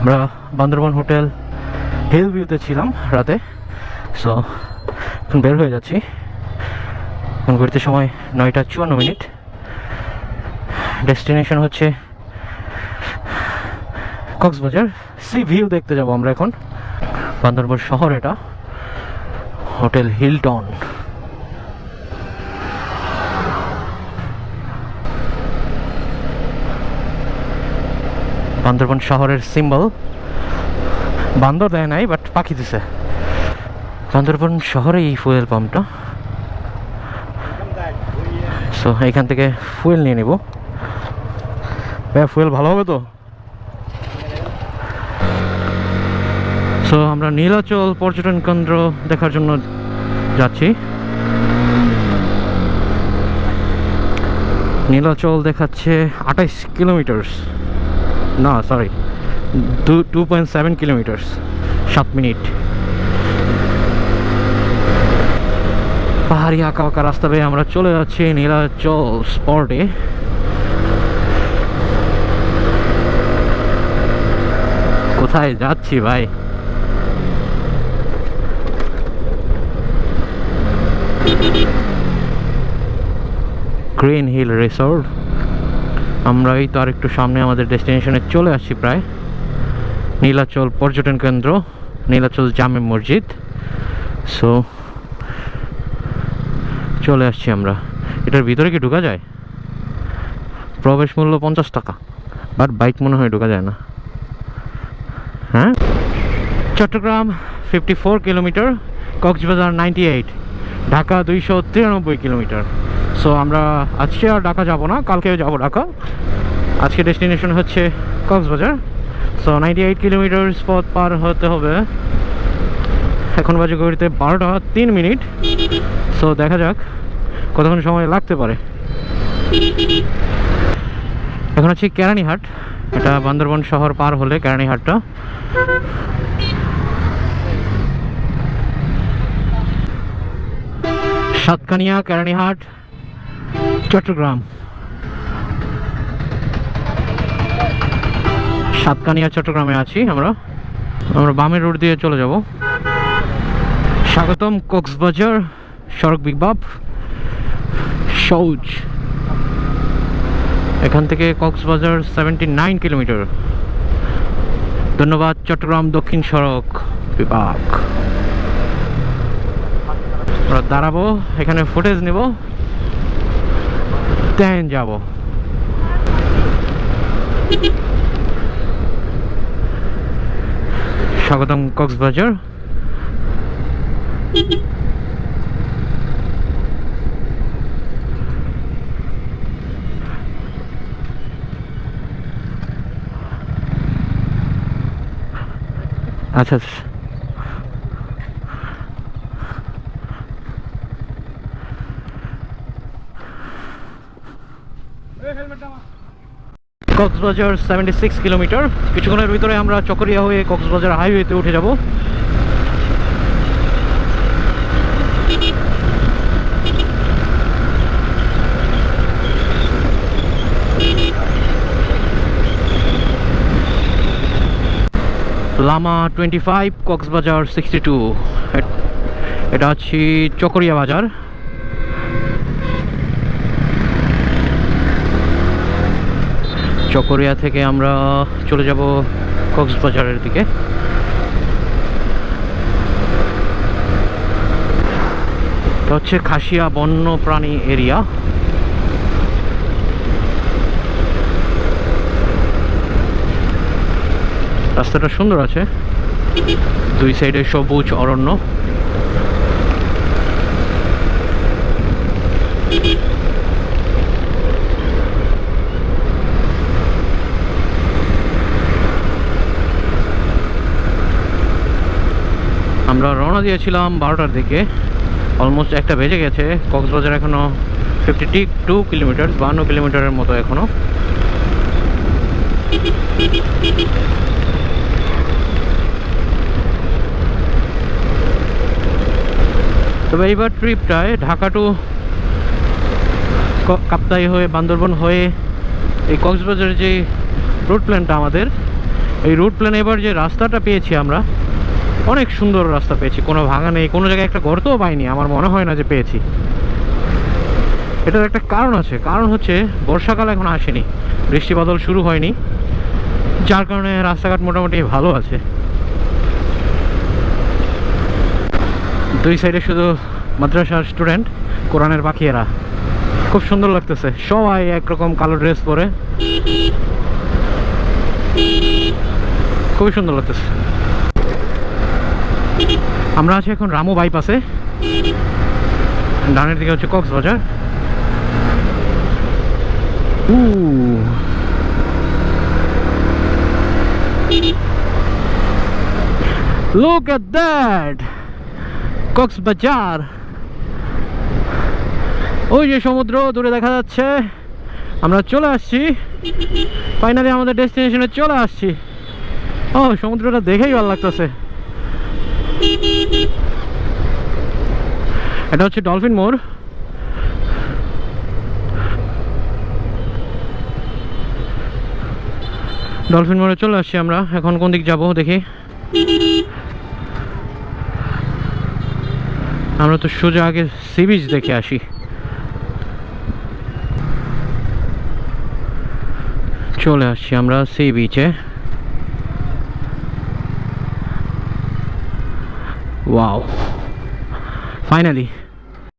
আমরা Bandarban hotel hill ভিউতে ছিলাম রাতে। সো এখন বের হয়ে যাচ্ছি। এখন ঘুরতে সময় নয়টা চুয়ান্ন মিনিট। ডেস্টিনেশন হচ্ছে কক্সবাজার। সি ভিউ দেখতে যাব আমরা এখন। বান্দরবান শহর এটা। হোটেল হিলটন বান্দরবান শহরের সিম্বল বান্দর দেয় নাই বাট পাখি দিছে। বান্দরবান শহরে এই ফুয়েল পাম্পটা। সো এখান থেকে ফুয়েল নিয়ে নিব। ভাইয়া, ফুয়েল ভালো হবে তো? সো আমরা নীলাচল পর্যটন কেন্দ্র দেখার জন্য যাচ্ছি। নীলাচল দেখাচ্ছে আঠাইশ কিলোমিটার্স না sorry two two point seven kilometres সাত মিনিট। পাহাড়ি আঁকা আঁকা রাস্তা পেয়ে আমরা চলে যাচ্ছি নীলাচল স্পটে কোথায় যাচ্ছি ভাই? গ্রিন হিল রিসোর্ট আমরা এই তো আর একটু সামনে আমাদের ডেস্টিনেশনে চলে আসছি প্রায়। নীলাচল পর্যটন কেন্দ্র, নীলাচল জামে মসজিদ। সো চলে আসছি আমরা। এটার ভিতরে কি ঢোকা যায়? প্রবেশ মূল্য পঞ্চাশ টাকা। বাট বাইক মনে হয় ঢোকা যায় না। হ্যাঁ? Chittagong fifty four kilometre Cox's Bazar ninety eight Dhaka দুইশো তিরানব্বই কিলোমিটার সো আমরা আজকে আর ঢাকা যাব না, কালকে যাব ঢাকা। আজকে ডেস্টিনেশন হচ্ছে Cox's Bazar. So ninety eight kilometre পথ পার হতে হবে। এখন বাজে ঘড়িতে বারোটা তিন মিনিট। সো দেখা যাক কতক্ষণ সময় লাগতে পারে। এখন হচ্ছে কেরানীহাট। এটা বান্দরবন শহর পার হলে কেরানীহাটটা। সাতকানিয়া, কেরানীহাট। চট্টগ্রাম। সাতকানিয়া চট্টগ্রামে আছি আমরা। আমরা বামের রোড দিয়ে চলে যাব। স্বাগতম কক্সবাজার, সড়ক বিকবাব সৌজ। এখান থেকে কক্সবাজার সেভেন্টি নাইন কিলোমিটার ধন্যবাদ, চট্টগ্রাম দক্ষিণ সড়ক বিভাগ। আমরা দাঁড়াবো, এখানে ফুটেজ নেব। দেন যাব। স্বাগতম কক্সবাজার। আচ্ছা আচ্ছা। Cox's Bazar seventy six kilometre. কিছুক্ষণের ভিতরে আমরা চকরিয়া হয়ে কক্সবাজার হাইওয়েতে উঠে যাব। Lama twenty five Cox's Bazar sixty two এটা হচ্ছে চকরিয়া বাজার। চকরিয়া থেকে আমরা চলে যাব কক্সবাজারের দিকে। এটা হচ্ছে খাসিয়া বন্য প্রাণী এরিয়া। রাস্তাটা সুন্দর আছে। দুই সাইডে সবুজ অরণ্য। আমরা রওনা দিয়েছিলাম বারোটার দিকে। অলমোস্ট একটা বেজে গেছে। কক্সবাজার এখনও ফিফটি টু কিলোমিটার বান্ন কিলোমিটারের মতো এখনও তবে এইবার ট্রিপটায় ঢাকা টু কাপ্তাই হয়ে, বান্দরবন হয়ে এই কক্সবাজারের যে রুট প্ল্যানটা আমাদের, এই রুট প্ল্যান এবার যে রাস্তাটা পেয়েছি আমরা অনেক সুন্দর রাস্তা পেয়েছি। কোনো ভাঙা নেই, কোনো জায়গায় একটা গর্তও পাইনি, আমার মনে হয় না যে পেয়েছি। এটার একটা কারণ আছে, কারণ হচ্ছে বর্ষাকাল এখন আসেনি, বৃষ্টি বাদল শুরু হয়নি, যার কারণে রাস্তাঘাট মোটামুটি ভালো আছে। দুই সাইডে শুধু মাদ্রাসার স্টুডেন্ট, কোরআনের পাখিয়েরা। খুব সুন্দর লাগতেছে, সবাই একরকম কালো ড্রেস পরে। খুবই সুন্দর লাগতেছে। আমরা আছি এখন রামু বাইপাসে। ডানের দিকে হচ্ছে কক্সবাজার। That! কক্সবাজার। ওই যে সমুদ্র, দূরে দেখা যাচ্ছে। আমরা চলে আসছি। ফাইনালি আমাদের ডেস্টিনেশনে চলে আসছি। ও সমুদ্রটা দেখেই ভালো লাগতেছে। এটা হচ্ছে ডলফিন মোড়। ডলফিন মোড়ে চলে আসছি আমরা। এখন কোন দিক যাব দেখি। আমরা তো সোজা আগে সি বিচ দেখে আসি। চলে আসছি আমরা সি বিচে। ওয়াও। finally.